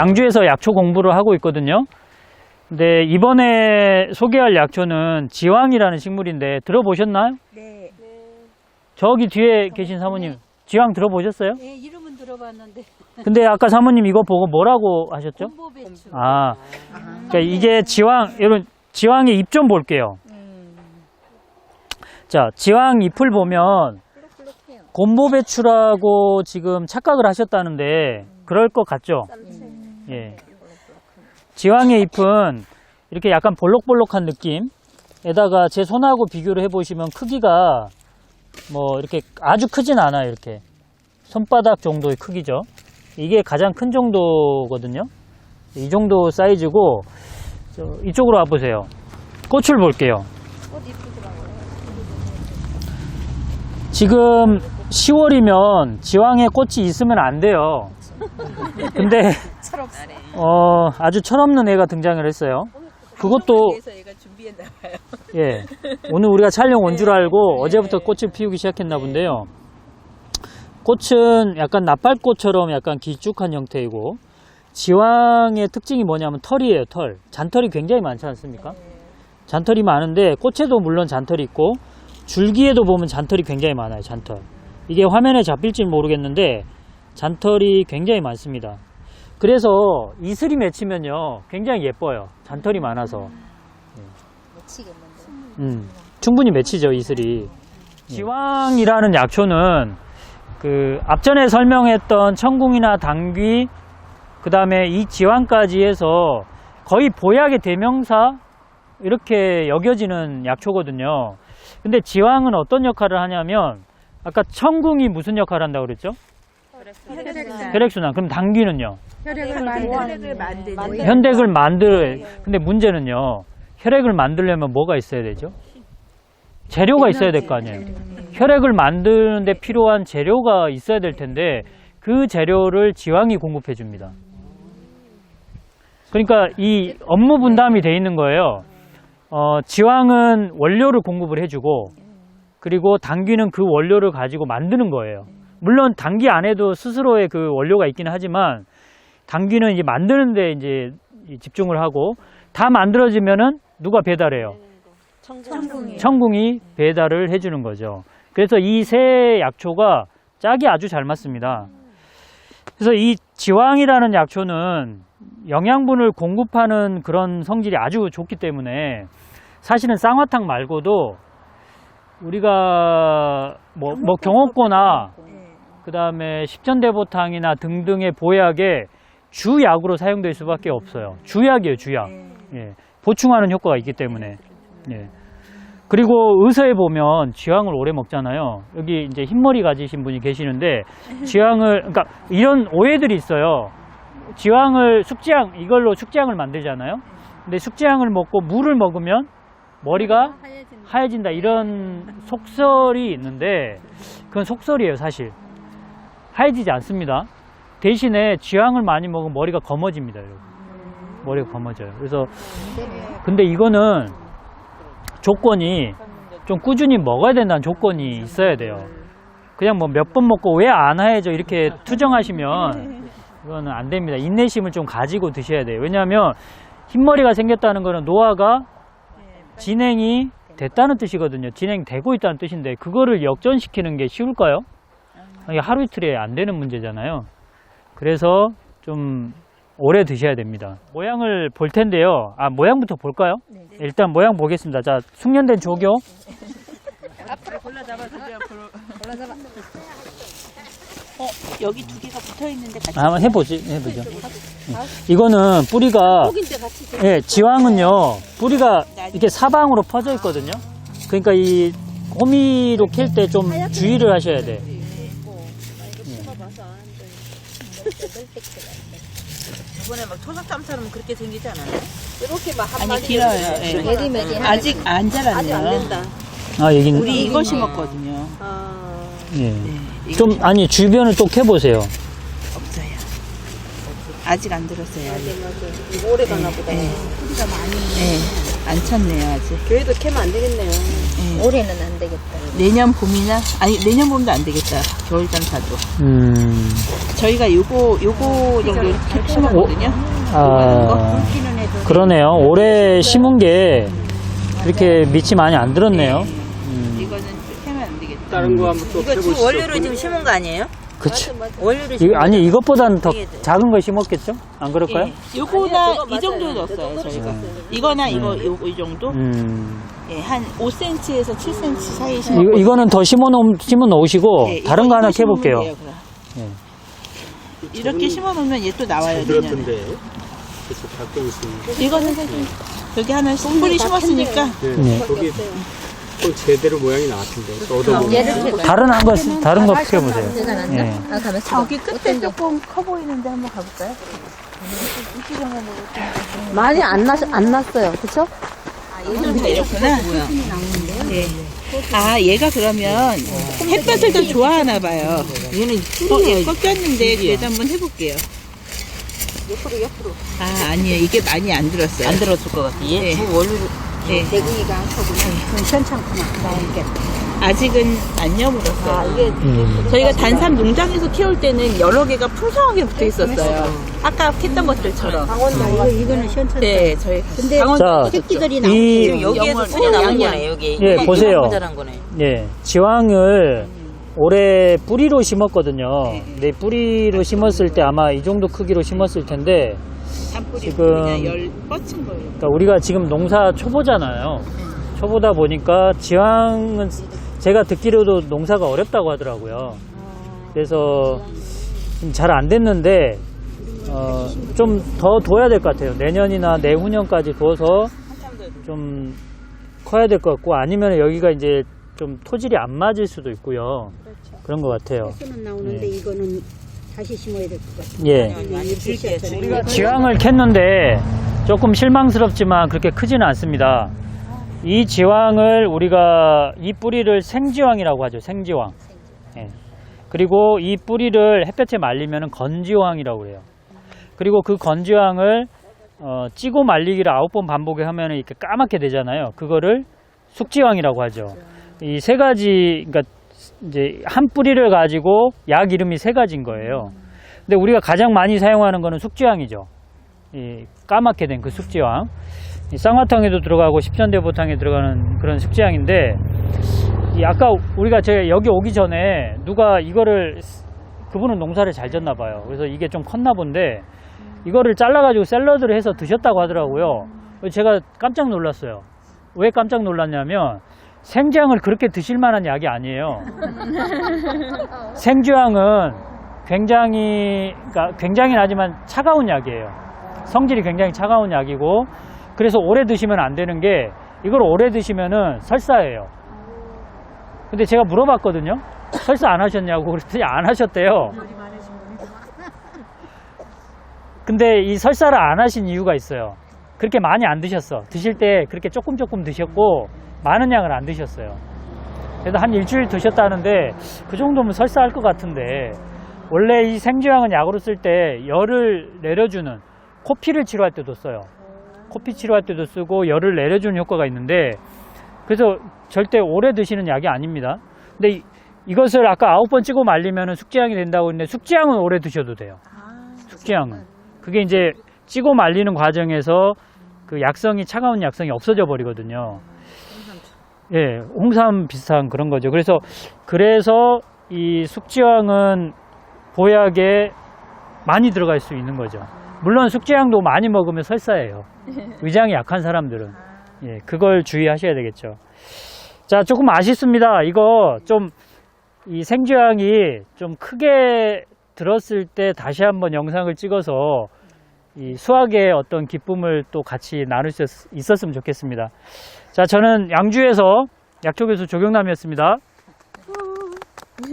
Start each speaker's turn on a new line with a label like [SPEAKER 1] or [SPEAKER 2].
[SPEAKER 1] 어, 양주에서 약초 공부를 하고 있거든요. 근데 이번에 소개할 약초는 지황이라는 식물인데 들어보셨나요?
[SPEAKER 2] 네.
[SPEAKER 1] 저기 뒤에 계신 사모님 지황 들어보셨어요?
[SPEAKER 2] 네, 이름은 들어봤는데
[SPEAKER 1] 근데 아까 사모님 이거 보고 뭐라고 하셨죠?
[SPEAKER 2] 곰보배추.
[SPEAKER 1] 아, 그러니까 이게 지황, 여러분 지황의 잎 좀 볼게요.
[SPEAKER 2] 음.
[SPEAKER 1] 자, 지황 잎을 보면. 곰보배추라고 지금 착각을 하셨다는데 그럴 것 같죠?
[SPEAKER 2] 음.
[SPEAKER 1] 예. 지황의 잎은 이렇게 약간 볼록볼록한 느낌에다가 제 손하고 비교를 해보시면 크기가 뭐 이렇게 아주 크진 않아요. 이렇게 손바닥 정도의 크기죠. 이게 가장 큰 정도거든요. 이 정도 사이즈고 저 이쪽으로 와보세요. 꽃을 볼게요. 지금 10월이면 지황에 꽃이 있으면 안 돼요. 근데.
[SPEAKER 2] 어,
[SPEAKER 1] 아주 철없는 애가 등장을 했어요. 그것도. 예 오늘 우리가 촬영 온 줄 알고 어제부터 꽃을 피우기 시작했나 본데요. 꽃은 약간 나팔꽃처럼 약간 길쭉한 형태이고 지황의 특징이 뭐냐면 털이에요 털 잔털이 굉장히 많지 않습니까? 잔털이 많은데 꽃에도 물론 잔털이 있고 줄기에도 보면 잔털이 굉장히 많아요 잔털 이게 화면에 잡힐지 모르겠는데 잔털이 굉장히 많습니다. 그래서 이슬이 맺히면요 굉장히 예뻐요. 잔털이 많아서.
[SPEAKER 2] 미치겠는데.
[SPEAKER 1] 음, 충분히 맺히죠 이슬이. 지황이라는 약초는 그 앞전에 설명했던 청궁이나 당귀 그 다음에 이 지황까지 해서 거의 보약의 대명사 이렇게 여겨지는 약초거든요. 근데 지황은 어떤 역할을 하냐면 아까 청궁이 무슨 역할을 한다고 그랬죠?
[SPEAKER 2] 혈액순환.
[SPEAKER 1] 혈액순환 그럼 당귀는요?
[SPEAKER 2] 혈액을
[SPEAKER 3] 만드는
[SPEAKER 2] 만드는.
[SPEAKER 1] 혈액을 만들 근데 문제는요 혈액을 만들려면 뭐가 있어야 되죠? 재료가 있어야 될 거 아니에요. 혈액을 만드는데 필요한 재료가 있어야 될 텐데 그 재료를 지황이 공급해 줍니다. 그러니까 이 업무 분담이 돼 있는 거예요. 어, 지황은 원료를 공급을 해주고 그리고 당귀는 그 원료를 가지고 만드는 거예요. 물론 당귀 안에도 스스로의 그 원료가 있기는 하지만 당귀는 이제 만드는데 이제 이 집중을 하고 다 만들어지면은 누가 배달해요?
[SPEAKER 2] 청궁이.
[SPEAKER 1] 청궁이 배달을 해주는 거죠. 그래서 이 세 약초가 짝이 아주 잘 맞습니다. 그래서 이 지황이라는 약초는 영양분을 공급하는 그런 성질이 아주 좋기 때문에 사실은 쌍화탕 말고도 우리가 뭐, 뭐 경옥고나 그 다음에 십전대보탕이나 등등의 보약에 주약으로 사용될 수밖에 없어요. 주약이에요, 주약. 예, 보충하는 효과가 있기 때문에. 예. 그리고 의서에 보면 쥐황을 오래 먹잖아요. 여기 이제 흰머리 가지신 분이 계시는데 쥐황을 그러니까 이런 오해들이 있어요. 쥐황을 숙지향 이걸로 숙지향을 만들잖아요. 근데 숙지향을 먹고 물을 먹으면 머리가
[SPEAKER 2] 하얘진.
[SPEAKER 1] 하얘진다 이런 속설이 있는데 그건 속설이에요 사실 하얘지지 않습니다. 대신에 쥐황을 많이 먹으면 머리가 검어집니다 여러분. 머리가 검어져요. 그래서 근데 이거는 조건이 좀 꾸준히 먹어야 된다는 조건이 있어야 돼요. 그냥 뭐 몇 번 먹고 왜 안 하얘져 이렇게 투정하시면 이거는 안 됩니다. 인내심을 좀 가지고 드셔야 돼요. 왜냐하면 흰머리가 생겼다는 거는 노화가 진행이 됐다는 뜻이거든요. 진행되고 있다는 뜻인데 그거를 역전시키는 게 쉬울까요? 하루 이틀에 안 되는 문제잖아요. 그래서 좀 오래 드셔야 됩니다. 모양을 볼 텐데요. 아 모양부터 볼까요? 일단 모양 보겠습니다. 자 숙련된 조교.
[SPEAKER 3] 여기 두 개가 붙어 있는데 같이
[SPEAKER 1] 아, 한번 해보지 해보죠. 예. 이거는 뿌리가
[SPEAKER 2] 꼭인데 같이.
[SPEAKER 1] 예, 지황은요, 뿌리가 이렇게 사방으로 퍼져 있거든요. 그러니까 이 호미로 캘 때 좀 주의를 하셔야 돼.
[SPEAKER 3] 이번에 막 초석잠처럼 그렇게 생기지 않아요?
[SPEAKER 2] 이렇게 막 한
[SPEAKER 3] 아니
[SPEAKER 2] 마디.
[SPEAKER 3] 길어요. 예.
[SPEAKER 2] 메리 메리.
[SPEAKER 3] 아직 안 자랐네요.
[SPEAKER 2] 아직 안 된다.
[SPEAKER 1] 아, 여기는.
[SPEAKER 3] 우리 이거 심었거든요.
[SPEAKER 2] 아.
[SPEAKER 1] 예.
[SPEAKER 3] 네, 이거
[SPEAKER 1] 좀, 아니, 주변을 또 캐보세요.
[SPEAKER 3] 없어요. 아직 안 들었어요. 아직.
[SPEAKER 2] 오래 가나 보다.
[SPEAKER 3] 네. 네. 안 찼네요 아직.
[SPEAKER 2] 교회도 캐면 안 되겠네요.
[SPEAKER 4] 올해는 안 되겠다.
[SPEAKER 3] 내년 봄이나 아니 내년 봄도 안 되겠다. 겨울잠 사도.
[SPEAKER 1] 음,
[SPEAKER 3] 저희가 요거 요거 정도 이렇게 심었거든요.
[SPEAKER 1] 아, 그러네요. 올해 심은 게 그렇게 밑이 많이 안 들었네요. 음,
[SPEAKER 3] 이거는 캐면 안 되겠다.
[SPEAKER 5] 다른 거 한번 또
[SPEAKER 3] 이거 지금
[SPEAKER 5] 해보시죠.
[SPEAKER 3] 원료로 지금 심은 거 아니에요?
[SPEAKER 1] 그치.
[SPEAKER 3] 원료로
[SPEAKER 1] 이,
[SPEAKER 3] 심은
[SPEAKER 1] 아니, 이것보다는 더. 작은 거 심었겠죠? 안 그럴까요?
[SPEAKER 3] 예. 요거나
[SPEAKER 2] 아니요, 저거
[SPEAKER 3] 이 정도. 넣었어요 저희가.
[SPEAKER 2] 넣었어요.
[SPEAKER 3] 이거나 이거 요거 이 정도?
[SPEAKER 1] 음,
[SPEAKER 3] 예, 한 5cm에서 7cm 사이
[SPEAKER 1] 이거,
[SPEAKER 3] 심었거든요.
[SPEAKER 1] 이거는 더 심어 놓, 심어 놓으시고,
[SPEAKER 3] 예,
[SPEAKER 1] 다른
[SPEAKER 3] 이거-
[SPEAKER 1] 거 하나
[SPEAKER 3] 이거 심으면
[SPEAKER 1] 캐볼게요.
[SPEAKER 3] 돼요, 그럼.
[SPEAKER 1] 예.
[SPEAKER 3] 이렇게 심어 놓으면 얘 또 나와요 내년에.
[SPEAKER 5] 들었던데. 그래서.
[SPEAKER 3] 이거는 사실 여기 하나 뿌리 심었으니까
[SPEAKER 5] 네.
[SPEAKER 1] 네.
[SPEAKER 5] 거기 또 제대로 모양이 나왔던데. 또 얻어보면.
[SPEAKER 1] 다른 한 거, 다른 거 피워보세요. 예.
[SPEAKER 4] 아.
[SPEAKER 3] 저기 끝에 조금 커 보이는데 한번 가볼까요?
[SPEAKER 4] 많이 안 났, 안 났어요. 그쵸?
[SPEAKER 3] 다 이렇구나. 예. 아 얘가 그러면 햇볕을 더 좋아하나 봐요. 얘는 어, 얘 꺾였는데 그래도 한번 해볼게요.
[SPEAKER 2] 옆으로 옆으로.
[SPEAKER 3] 아 아니에요 이게 많이 안 들었어요. 안 들었을 것 같아. 얘주 원료 로. 예.
[SPEAKER 2] 대구이가 하고 괜찮구나.
[SPEAKER 3] 아직은 안 여물었어요.
[SPEAKER 2] 아 이게
[SPEAKER 1] 음.
[SPEAKER 3] 저희가 단삼 농장에서 키울 때는 여러 개가 풍성하게 붙어 있었어요. 아까 했던 것들처럼.
[SPEAKER 2] 강원도 이거 이거는 시원찮다.
[SPEAKER 3] 네, 저희 근데
[SPEAKER 1] 자,
[SPEAKER 2] 새끼들이
[SPEAKER 1] 이,
[SPEAKER 3] 여기에서 뿌리 나온 거네 여기.
[SPEAKER 1] 예, 보세요.
[SPEAKER 3] 자란 거네.
[SPEAKER 1] 예, 지황을 올해 뿌리로 심었거든요. 근데 뿌리로 심었을 때 아마 이 정도 크기로 심었을 텐데, 지금-
[SPEAKER 3] 그냥 열 뻗친 거예요.
[SPEAKER 1] 그러니까 우리가 지금 농사 초보잖아요. 초보다 보니까 지황은 제가 듣기로도 농사가 어렵다고 하더라고요. 그래서 잘 안 됐는데 어, 좀더 둬야 될 것 같아요. 내년이나 내후년까지 둬서 좀 커야 될 것 같고 아니면 여기가 이제 좀 토질이 안 맞을 수도 있고요. 그런것 같아요.
[SPEAKER 2] 는 나오는데
[SPEAKER 1] 예.
[SPEAKER 2] 이거는 다시 심어야 될 것 같아.
[SPEAKER 1] 예.
[SPEAKER 3] 많이 줄게.
[SPEAKER 2] 우리가
[SPEAKER 1] 지황을 캤는데 조금 실망스럽지만 그렇게 크지는 않습니다. 이 지황을 우리가 이 뿌리를 생지황이라고 하죠. 생지황. 예. 그리고 이 뿌리를 햇볕에 말리면 건지황이라고 그래요. 그리고 그 건지황을 어, 찌고 말리기를 아홉 번 반복에 하면 이렇게 까맣게 되잖아요. 그거를 숙지황이라고 하죠. 이 세 가지, 그러니까 이제 한 뿌리를 가지고 약 이름이 세 가지인 거예요. 근데 우리가 가장 많이 사용하는 거는 숙지황이죠. 이 까맣게 된 그 숙지황. 이 쌍화탕에도 들어가고 십전대보탕에 들어가는 그런 숙지황인데, 이 아까 우리가 제 여기 오기 전에 누가 이거를 그분은 농사를 잘 졌나 봐요. 그래서 이게 좀 컸나 본데 이거를 잘라가지고 샐러드를 해서 드셨다고 하더라고요. 제가 깜짝 놀랐어요. 왜 깜짝 놀랐냐면 생지황을 그렇게 드실 만한 약이 아니에요. 생지황은 굉장히 그러니까 굉장히 나지만 차가운 약이에요. 성질이 굉장히 차가운 약이고 그래서 오래 드시면 안 되는 게 이걸 오래 드시면은 설사예요. 근데 제가 물어봤거든요. 설사 안 하셨냐고 그랬더니 안 하셨대요. 근데 이 설사를 안 하신 이유가 있어요. 그렇게 많이 안 드셨어. 드실 때 그렇게 조금 조금 드셨고 많은 양을 안 드셨어요. 그래도 한 일주일 드셨다는데 그 정도면 설사할 것 같은데 원래 이 생쥐향은 약으로 쓸 때 열을 내려주는 코피를 치료할 때도 써요. 코피 치료할 때도 쓰고 열을 내려주는 효과가 있는데 그래서 절대 오래 드시는 약이 아닙니다. 근데 이, 이것을 아까 아홉 번 찍고 말리면 숙지향이 된다고 했는데 숙지향은 오래 드셔도 돼요. 숙지향은. 그게 이제 찌고 말리는 과정에서 그 약성이 차가운 약성이 없어져 버리거든요. 예, 홍삼 비슷한 그런 거죠. 그래서 그래서 이 숙지향은 보약에 많이 들어갈 수 있는 거죠. 물론 숙지향도 많이 먹으면 설사예요. 위장이 약한 사람들은 예, 그걸 주의하셔야 되겠죠. 자, 조금 아쉽습니다. 이거 좀 이 생쥐향이 좀 크게 들었을 때 다시 한번 영상을 찍어서 이 수학의 어떤 기쁨을 또 같이 나눌 수 있었으면 좋겠습니다. 자, 저는 양주에서 약초교수 조경남이었습니다.